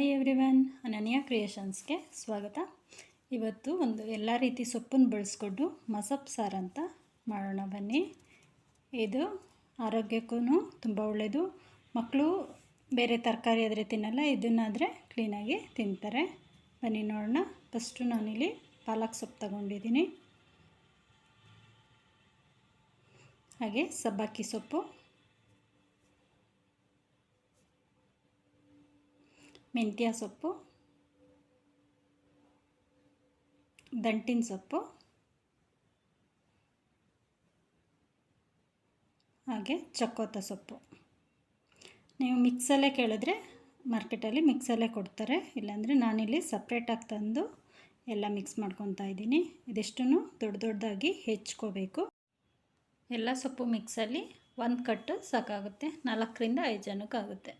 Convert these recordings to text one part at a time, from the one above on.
Hi everyone, ಅನನ್ಯ ಕ್ರಿಯೇಷನ್ಸ್ಗೆ ಸ್ವಾಗತ. ಇವತ್ತು ಒಂದು ಎಲ್ಲ ರೀತಿ ಸೊಪ್ಪನ್ನು ಬಳಸ್ಕೊಂಡು ಮಸಪ್ ಸಾರು ಅಂತ ಮಾಡೋಣ ಬನ್ನಿ. ಇದು ಆರೋಗ್ಯಕ್ಕೂ ತುಂಬ ಒಳ್ಳೆಯದು ಮಕ್ಕಳು ಬೇರೆ ತರಕಾರಿ ಆದರೆ ತಿನ್ನಲ್ಲ, ಇದನ್ನಾದರೆ ಕ್ಲೀನಾಗಿ ತಿಂತಾರೆ. ಬನ್ನಿ ನೋಡೋಣ. ಫಸ್ಟು ನಾನಿಲ್ಲಿ ಪಾಲಕ್ ಸೊಪ್ಪು ತಗೊಂಡಿದ್ದೀನಿ. ಹಾಗೆ ಸಬ್ಬಕ್ಕಿ ಸೊಪ್ಪು. ಮೆಂತ್ಯ ಸೊಪ್ಪು, ದಂಟಿನ ಸೊಪ್ಪು, ಹಾಗೆ ಚಕ್ಕೋತ ಸೊಪ್ಪು. ನೀವು ಮಿಕ್ಸಲ್ಲೇ ಕೇಳಿದ್ರೆ ಮಾರ್ಕೆಟಲ್ಲಿ ಮಿಕ್ಸಲ್ಲೇ ಕೊಡ್ತಾರೆ. ಇಲ್ಲಾಂದರೆ ನಾನಿಲ್ಲಿ ಸಪ್ರೇಟಾಗಿ ತಂದು ಎಲ್ಲ ಮಿಕ್ಸ್ ಮಾಡ್ಕೊತಾ ಇದ್ದೀನಿ. ಇದಿಷ್ಟು ದೊಡ್ಡ ದೊಡ್ಡದಾಗಿ ಹೆಚ್ಕೋಬೇಕು. ಎಲ್ಲ ಸೊಪ್ಪು ಮಿಕ್ಸಲ್ಲಿ ಒಂದು ಕಟ್ಟು ಸಾಕಾಗುತ್ತೆ. ನಾಲ್ಕರಿಂದ ಐದು ಜನಕ್ಕಾಗುತ್ತೆ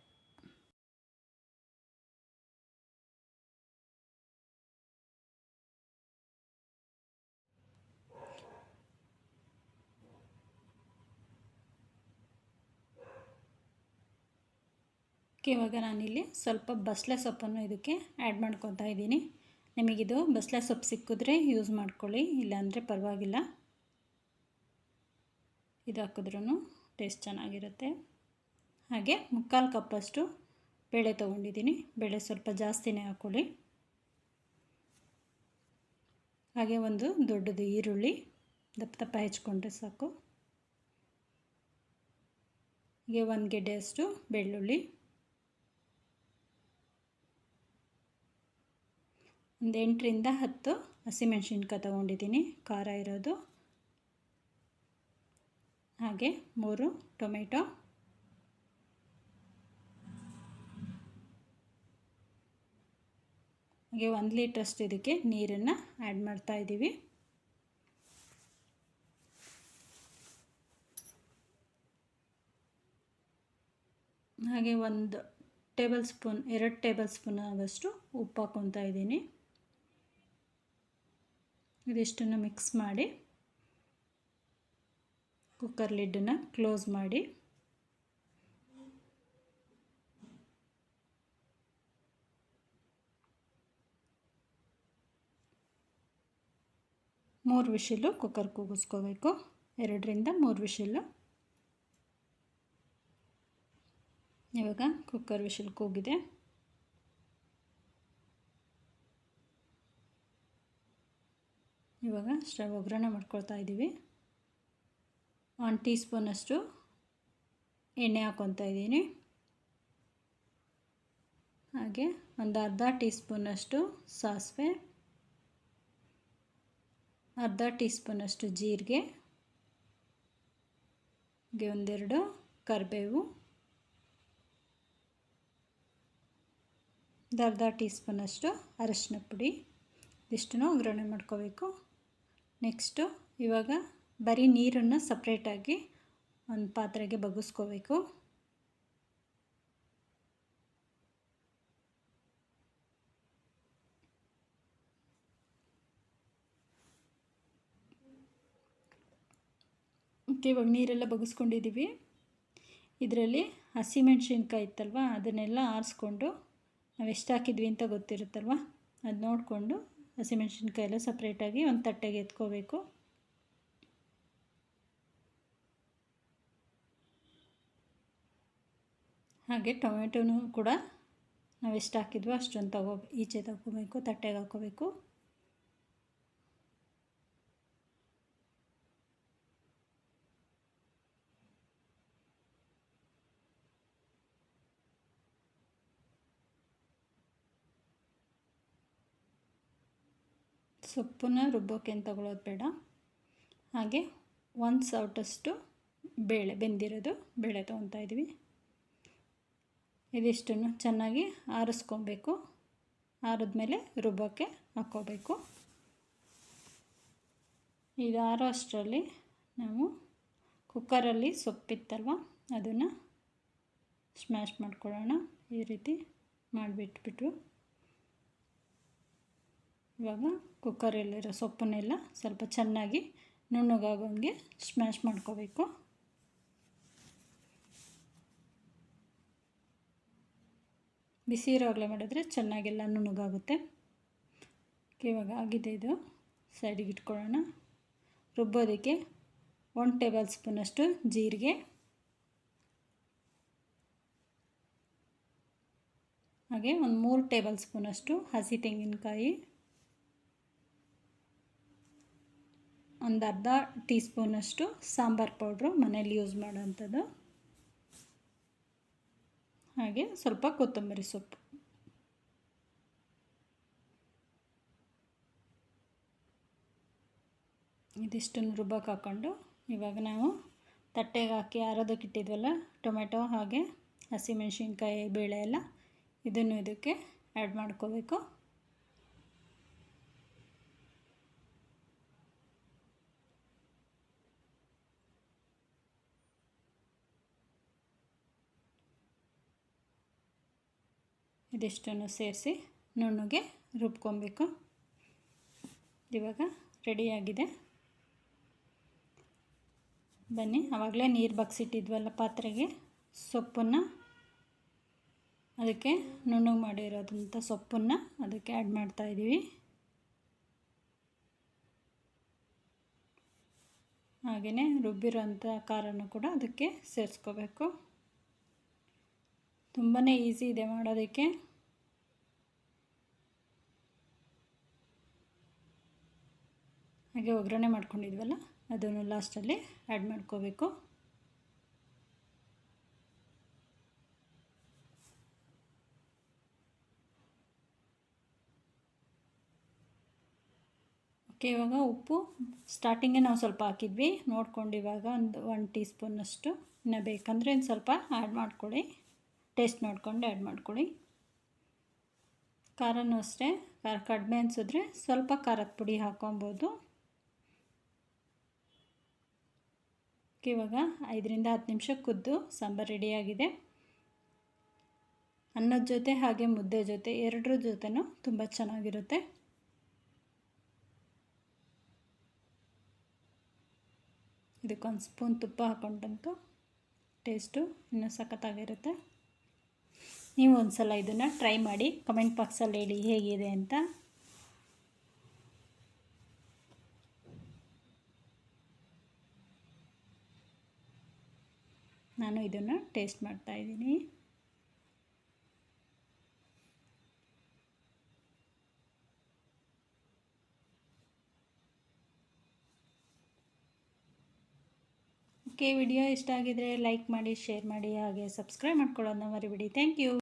ಇವಾಗ ನಾನಿಲ್ಲಿ ಸ್ವಲ್ಪ ಬಸಳೆ ಸೊಪ್ಪನ್ನು ಇದಕ್ಕೆ ಆ್ಯಡ್ ಮಾಡ್ಕೊತಾ ಇದ್ದೀನಿ. ನಿಮಗಿದು ಬಸಳೆ ಸೊಪ್ಪು ಸಿಕ್ಕಿದ್ರೆ ಯೂಸ್ ಮಾಡ್ಕೊಳ್ಳಿ, ಇಲ್ಲಾಂದರೆ ಪರವಾಗಿಲ್ಲ. ಇದು ಹಾಕಿದ್ರೂ ಟೇಸ್ಟ್ ಚೆನ್ನಾಗಿರುತ್ತೆ. ಹಾಗೆ ಮುಕ್ಕಾಲು ಕಪ್ಪಷ್ಟು ಬೇಳೆ ತೊಗೊಂಡಿದ್ದೀನಿ. ಬೇಳೆ ಸ್ವಲ್ಪ ಜಾಸ್ತಿನೇ ಹಾಕ್ಕೊಳ್ಳಿ ಹಾಗೆ ಒಂದು ದೊಡ್ಡದು ಈರುಳ್ಳಿ, ದಪ್ಪ ದಪ್ಪ ಹೆಚ್ಕೊಂಡ್ರೆ ಸಾಕು. ಹಾಗೆ ಒಂದು ಗೆಡ್ಡೆಯಷ್ಟು ಬೆಳ್ಳುಳ್ಳಿ. ಒಂದು ಎಂಟರಿಂದ ಹತ್ತು ಹಸಿಮೆಣ್ಸಿನ್ಕಾಯಿ ತೊಗೊಂಡಿದ್ದೀನಿ. ಖಾರ ಇರೋದು. ಹಾಗೆ ಮೂರು ಟೊಮೆಟೊ. ಹಾಗೆ ಒಂದು ಲೀಟ್ರಷ್ಟು ಇದಕ್ಕೆ ನೀರನ್ನು ಆ್ಯಡ್ ಮಾಡ್ತಾ ಇದ್ದೀವಿ. ಹಾಗೆ ಒಂದು ಟೇಬಲ್ ಸ್ಪೂನ್, ಎರಡು ಟೇಬಲ್ ಸ್ಪೂನ್ ಆಗೋಷ್ಟು ಉಪ್ಪು ಹಾಕ್ಕೊತಾ ಇದ್ದೀನಿ. ಇದಿಷ್ಟನ್ನು ಮಿಕ್ಸ್ ಮಾಡಿ ಕುಕ್ಕರ್ ಲಿಡ್ಡನ್ನು ಕ್ಲೋಸ್ ಮಾಡಿ ಮೂರು ವಿಷಿಲ್ಲು ಕುಕ್ಕರ್ ಕೂಗಿಸ್ಕೋಬೇಕು. ಎರಡರಿಂದ ಮೂರು ವಿಷಿಲು. ಇವಾಗ ಕುಕ್ಕರ್ ವಿಷಿಲ್ ಕೂಗಿದೆ. ಇವಾಗ ಸ್ಟವ್ ಒಗ್ಗರಣೆ ಮಾಡ್ಕೊಳ್ತಾ ಇದ್ದೀವಿ. ಒನ್ ಟೀ ಸ್ಪೂನಷ್ಟು ಎಣ್ಣೆ ಹಾಕ್ಕೊತಾ ಇದ್ದೀನಿ. ಹಾಗೆ ಒಂದು ಅರ್ಧ ಟೀ ಸ್ಪೂನಷ್ಟು ಸಾಸಿವೆ. ಅರ್ಧ ಟೀ ಸ್ಪೂನಷ್ಟು ಜೀರಿಗೆ. ಹಾಗೆ ಒಂದೆರಡು ಕರಿಬೇವು. ಅರ್ಧ ಟೀ ಸ್ಪೂನಷ್ಟು ಅರಶಿನ ಪುಡಿ. ಇಷ್ಟನ್ನು ಒಗ್ಗರಣೆ ಮಾಡ್ಕೋಬೇಕು. ನೆಕ್ಸ್ಟು ಇವಾಗ ಬರೀ ನೀರನ್ನು ಸಪ್ರೇಟಾಗಿ ಒಂದು ಪಾತ್ರೆಗೆ ಬಗ್ಗಿಸ್ಕೋಬೇಕು. ಇವಾಗ ನೀರೆಲ್ಲ ಬಗ್ಗಿಸ್ಕೊಂಡಿದ್ದೀವಿ ಇದರಲ್ಲಿ ಹಸಿಮೆಣ್ಸಿನ್ಕಾಯಿ ಇತ್ತಲ್ವ, ಅದನ್ನೆಲ್ಲ ಆರಿಸ್ಕೊಂಡು ನಾವು ಎಷ್ಟು ಹಾಕಿದ್ವಿ ಅಂತ ಗೊತ್ತಿರುತ್ತಲ್ವ ಅದು ನೋಡಿಕೊಂಡು ಹಸಿಮೆಣ್ಸಿನ್ಕಾಯಿ ಎಲ್ಲ ಸಪ್ರೇಟಾಗಿ ಒಂದು ತಟ್ಟೆಗೆ ಎತ್ಕೋಬೇಕು. ಹಾಗೆ ಟೊಮೆಟೊನೂ ಕೂಡ ನಾವು ಎಷ್ಟು ಹಾಕಿದ್ವೋ ಅಷ್ಟೊಂದು ತಗೋ ಈಚೆ ತಗೋಬೇಕು, ತಟ್ಟೆಗೆ ಹಾಕೋಬೇಕು. ಸೊಪ್ಪನ್ನ ರುಬ್ಬೋಕೆ ಏನು ತಗೊಳ್ಳೋದು ಬೇಡ. ಹಾಗೆ ಒಂದು ಸೌಟಷ್ಟು ಬೇಳೆ, ಬೆಂದಿರೋದು ಬೇಳೆ ತೊಗೊತಾ ಇದ್ವಿ ಇದಿಷ್ಟನ್ನು ಚೆನ್ನಾಗಿ ಆರಿಸ್ಕೊಬೇಕು. ಆರಿದ್ಮೇಲೆ ರುಬ್ಬೋಕ್ಕೆ ಹಾಕ್ಕೋಬೇಕು. ಇದು ಆರೋ ಅಷ್ಟರಲ್ಲಿ ನಾವು ಕುಕ್ಕರಲ್ಲಿ ಸೊಪ್ಪಿತ್ತಲ್ವ, ಅದನ್ನು ಸ್ಮ್ಯಾಶ್ ಮಾಡ್ಕೊಳ್ಳೋಣ. ಈ ರೀತಿ ಮಾಡಿಬಿಟ್ಬಿಟ್ಟು ಇವಾಗ ಕುಕ್ಕರಲ್ಲಿರೋ ಸೊಪ್ಪನ್ನೆಲ್ಲ ಸ್ವಲ್ಪ ಚೆನ್ನಾಗಿ ನುಣ್ಣಗಾಗೋಂಗೆ ಸ್ಮ್ಯಾಶ್ ಮಾಡ್ಕೋಬೇಕು. ಬಿಸಿ ಇರೋಗಲೇ ಮಾಡಿದ್ರೆ ಚೆನ್ನಾಗೆಲ್ಲ ನುಣ್ಣಗಾಗುತ್ತೆ. ಇವಾಗ ಆಗಿದೆ ಇದು. ಸೈಡಿಗೆ ಇಟ್ಕೊಳ್ಳೋಣ. ರುಬ್ಬೋದಕ್ಕೆ ಒನ್ ಟೇಬಲ್ ಸ್ಪೂನಷ್ಟು ಜೀರಿಗೆ. ಹಾಗೆ ಒಂದು ಮೂರು ಟೇಬಲ್ ಸ್ಪೂನಷ್ಟು ಹಸಿ ತೆಂಗಿನಕಾಯಿ. ಒಂದು ಅರ್ಧ ಟೀ ಸ್ಪೂನಷ್ಟು ಸಾಂಬಾರು ಪೌಡ್ರು ಮನೇಲಿ ಯೂಸ್ ಮಾಡೋವಂಥದ್ದು ಹಾಗೆ ಸ್ವಲ್ಪ ಕೊತ್ತಂಬರಿ ಸೊಪ್ಪು. ಇದಿಷ್ಟನ್ನು ರುಬ್ಬಕ್ಕೆ ಹಾಕ್ಕೊಂಡು ಇವಾಗ ನಾವು ತಟ್ಟೆಗೆ ಹಾಕಿ ಆರೋದಕ್ಕೆ ಇಟ್ಟಿದ್ವಲ್ಲ ಟೊಮೆಟೊ ಹಾಗೆ ಹಸಿಮೆಣಸಿನ್ಕಾಯಿ, ಬೇಳೆ ಎಲ್ಲ ಇದನ್ನು ಇದಕ್ಕೆ ಆ್ಯಡ್ ಮಾಡ್ಕೋಬೇಕು. ಇದಿಷ್ಟನ್ನು ಸೇರಿಸಿ ನುಣ್ಣಗೆ ರುಬ್ಕೊಬೇಕು. ಇವಾಗ ರೆಡಿಯಾಗಿದೆ. ಬನ್ನಿ, ಆವಾಗಲೇ ನೀರು ಬಗ್ಸಿಟ್ಟಿದ್ವಲ್ಲ ಪಾತ್ರೆಗೆ. ಸೊಪ್ಪನ್ನು ಅದಕ್ಕೆ ನುಣ್ಣಗೆ ಮಾಡಿರೋದಂಥ ಸೊಪ್ಪನ್ನು ಅದಕ್ಕೆ ಆ್ಯಡ್ ಮಾಡ್ತಾಯಿದ್ದೀವಿ ಹಾಗೆಯೇ ರುಬ್ಬಿರೋಂಥ ಖಾರನೂ ಕೂಡ ಅದಕ್ಕೆ ಸೇರಿಸ್ಕೋಬೇಕು. ತುಂಬಾ ಈಸಿ ಇದೆ ಮಾಡೋದಕ್ಕೆ. ಹಾಗೆ ಒಗ್ಗರಣೆ ಮಾಡ್ಕೊಂಡಿದ್ವಲ್ಲ, ಅದನ್ನು ಲಾಸ್ಟಲ್ಲಿ ಆ್ಯಡ್ ಮಾಡ್ಕೋಬೇಕು. ಓಕೆ, ಇವಾಗ ಉಪ್ಪು. ಸ್ಟಾರ್ಟಿಂಗೇ ನಾವು ಸ್ವಲ್ಪ ಹಾಕಿದ್ವಿ. ನೋಡ್ಕೊಂಡು ಇವಾಗ ಒಂದು ಒನ್ ಟೀ ಸ್ಪೂನಷ್ಟು ಇನ್ನು ಬೇಕಂದರೆ ಒಂದು ಸ್ವಲ್ಪ ಆ್ಯಡ್ ಮಾಡ್ಕೊಳ್ಳಿ. ಟೇಸ್ಟ್ ನೋಡ್ಕೊಂಡು ಆ್ಯಡ್ ಮಾಡ್ಕೊಳ್ಳಿ. ಖಾರನೂ ಅಷ್ಟೇ, ಖಾರ ಕಡಿಮೆ ಅನಿಸಿದ್ರೆ ಸ್ವಲ್ಪ ಖಾರದ ಪುಡಿ ಹಾಕೊಬೋದು ಇವಾಗ ಐದರಿಂದ ಹತ್ತು ನಿಮಿಷ ಕುದ್ದು ಸಾಂಬಾರು ರೆಡಿಯಾಗಿದೆ. ಅನ್ನದ ಜೊತೆ ಹಾಗೆ ಮುದ್ದೆ ಜೊತೆ ಎರಡರ ಜೊತೆನೂ ತುಂಬ ಚೆನ್ನಾಗಿರುತ್ತೆ. ಇದಕ್ಕೊಂದು ಸ್ಪೂನ್ ತುಪ್ಪ ಹಾಕ್ಕೊಂಡಂತೂ ಟೇಸ್ಟು ಇನ್ನೂ ಸಖತ್ತಾಗಿರುತ್ತೆ. ನೀವು ಒಂದು ಸಲ ಇದನ್ನು ಟ್ರೈ ಮಾಡಿ ಕಮೆಂಟ್ ಬಾಕ್ಸಲ್ಲಿ ಹೇಳಿ ಹೇಗಿದೆ ಅಂತ. ನಾನು ಇದನ್ನು ಟೇಸ್ಟ್ ಮಾಡ್ತಾಯಿದ್ದೀನಿ ಓಕೆ ವಿಡಿಯೋ ಇಷ್ಟ ಆಗಿದರೆ ಲೈಕ್ ಮಾಡಿ ಶೇರ್ ಮಾಡಿ, ಹಾಗೆ ಸಬ್ಸ್ಕ್ರೈಬ್ ಮಾಡ್ಕೊಳ್ಳೋದನ್ನ ಮರಿಬಿಡಿ. Thank you